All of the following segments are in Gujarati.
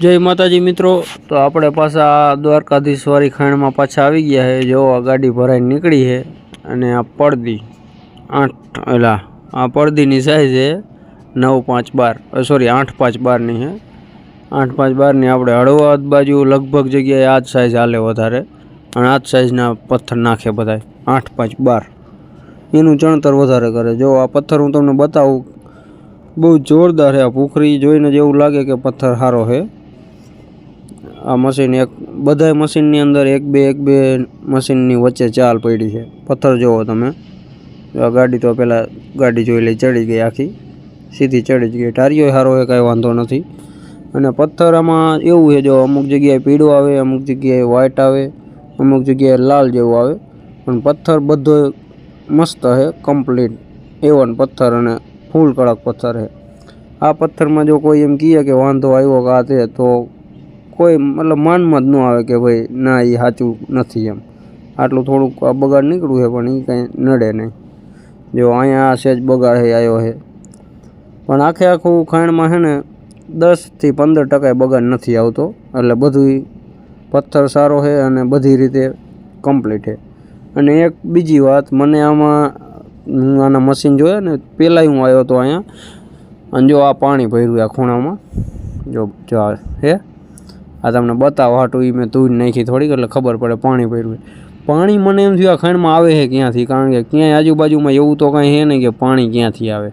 જય માતાજી મિત્રો. તો આપણે પાછા દ્વારકાધીશવાળી ખાણમાં પાછા આવી ગયા છે જો આ ગાડી ભરાઈને નીકળી છે અને આ પડદી આઠ, એલા, આ પડદીની સાઈઝ છે નવ પાંચ બાર. સોરી આઠ પાંચ બારની છે આઠ પાંચ બારની આપણે હળવદ બાજુ લગભગ જગ્યાએ આ જ સાઈઝ હાલે વધારે. અને આ જ સાઈઝના પથ્થર નાખે બધાય. આઠ પાંચ બાર. એનું ચણતર વધારે કરે. જો આ પથ્થર હું તમને બતાવું, બહુ જોરદાર છે આ પુખરી જોઈને જ એવું લાગે કે પથ્થર સારો છે આ મશીન એક, બધાય મશીનની અંદર એક બે એક બે મશીનની વચ્ચે ચાલ પડી છે. પથ્થર જોવો તમે. આ ગાડી તો પહેલાં ગાડી જોઈ લઈ ચડી ગઈ આખી. સીધી ચડી જ ગઈ. ટારીઓ સારો એ કાંઈ વાંધો નથી. અને પથ્થર આમાં એવું છે, જો અમુક જગ્યાએ પીળો આવે, અમુક જગ્યાએ વ્હાઇટ આવે, અમુક જગ્યાએ લાલ જેવું આવે. પણ પથ્થર બધો મસ્ત છે કમ્પ્લીટ એવન પથ્થર અને ફૂલ કડક પથ્થર છે. આ પથ્થરમાં જો કોઈ એમ કહે કે વાંધો આવ્યો કે તે, તો કોઈ મતલબ માનમાં જ ન આવે કે ભાઈ, ના એ સાચું નથી એમ. આટલું થોડુંક આ બગાડ નીકળ્યું છે, પણ એ કાંઈ નડે નહીં. જો અહીંયા આ સેજ બગાડ છે આવ્યો છે પણ આખે આખું ખાણમાં છે ને દસથી પંદર ટકા બગાડ નથી આવતો. એટલે બધું પથ્થર સારો છે અને બધી રીતે કમ્પ્લીટ છે અને એક બીજી વાત, મને આમાં હું આના મશીન જોયા ને પહેલાંય હું આવ્યો હતો અહીંયા. અને જો આ પાણી ભર્યું આ ખૂણામાં, જો જો હે. આ તમને બતાવો, હાટું એ મેં ધૂળ નાખી થોડીક, એટલે ખબર પડે પાણી ભર્યું છે. પાણી મને એમ થયું આ ખાંડમાં આવે છે ક્યાંથી? કારણ કે ક્યાંય આજુબાજુમાં એવું તો કાંઈ છે નહીં કે પાણી ક્યાંથી આવે.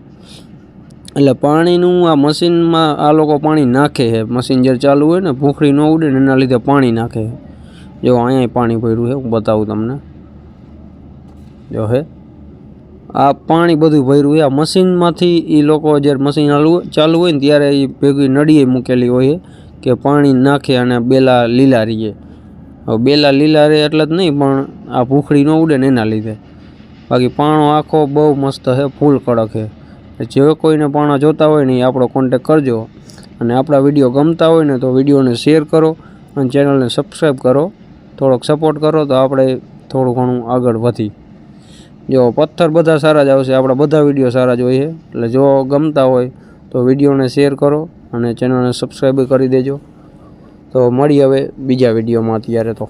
એટલે પાણીનું આ મશીનમાં આ લોકો પાણી નાખે છે. મશીન જ્યારે ચાલુ હોય ને ભૂખરી ન ઉડે ને એના લીધે પાણી નાખે છે. જો અહીંયા પાણી ભર્યું છે, હું બતાવું તમને. જો હે. આ પાણી બધું ભર્યું છે. આ મશીનમાંથી એ લોકો જ્યારે મશીન ચાલુ ચાલુ હોય ને, ત્યારે એ ભેગી નળીએ મૂકેલી હોય છે. કે પાણી નાખે અને બેલા લીલા રહીએ. હવે બેલા લીલા રહે એટલે જ નહીં, પણ આ ભૂખડી ન ઉડે ને એના લીધે. બાકી પાણો આખો બહુ મસ્ત છે, ફૂલ કડક છે. જે કોઈને પાણા જોતા હોય ને એ આપણો કોન્ટેક કરજો. અને આપણા વીડિયો ગમતા હોય ને તો વિડીયોને શેર કરો અને ચેનલને સબસ્ક્રાઈબ કરો. થોડોક સપોર્ટ કરો તો આપણે થોડું ઘણું આગળ વધી. જો પથ્થર બધા સારા જ આવશે, આપણા બધા વીડિયો સારા જ હોય છે. એટલે જો ગમતા હોય તો વિડીયોને શેર કરો. અને ચેનલને સબસ્ક્રાઈબ કરી દેજો. તો મળી હવે બીજા વિડીયોમાં અત્યારે તો.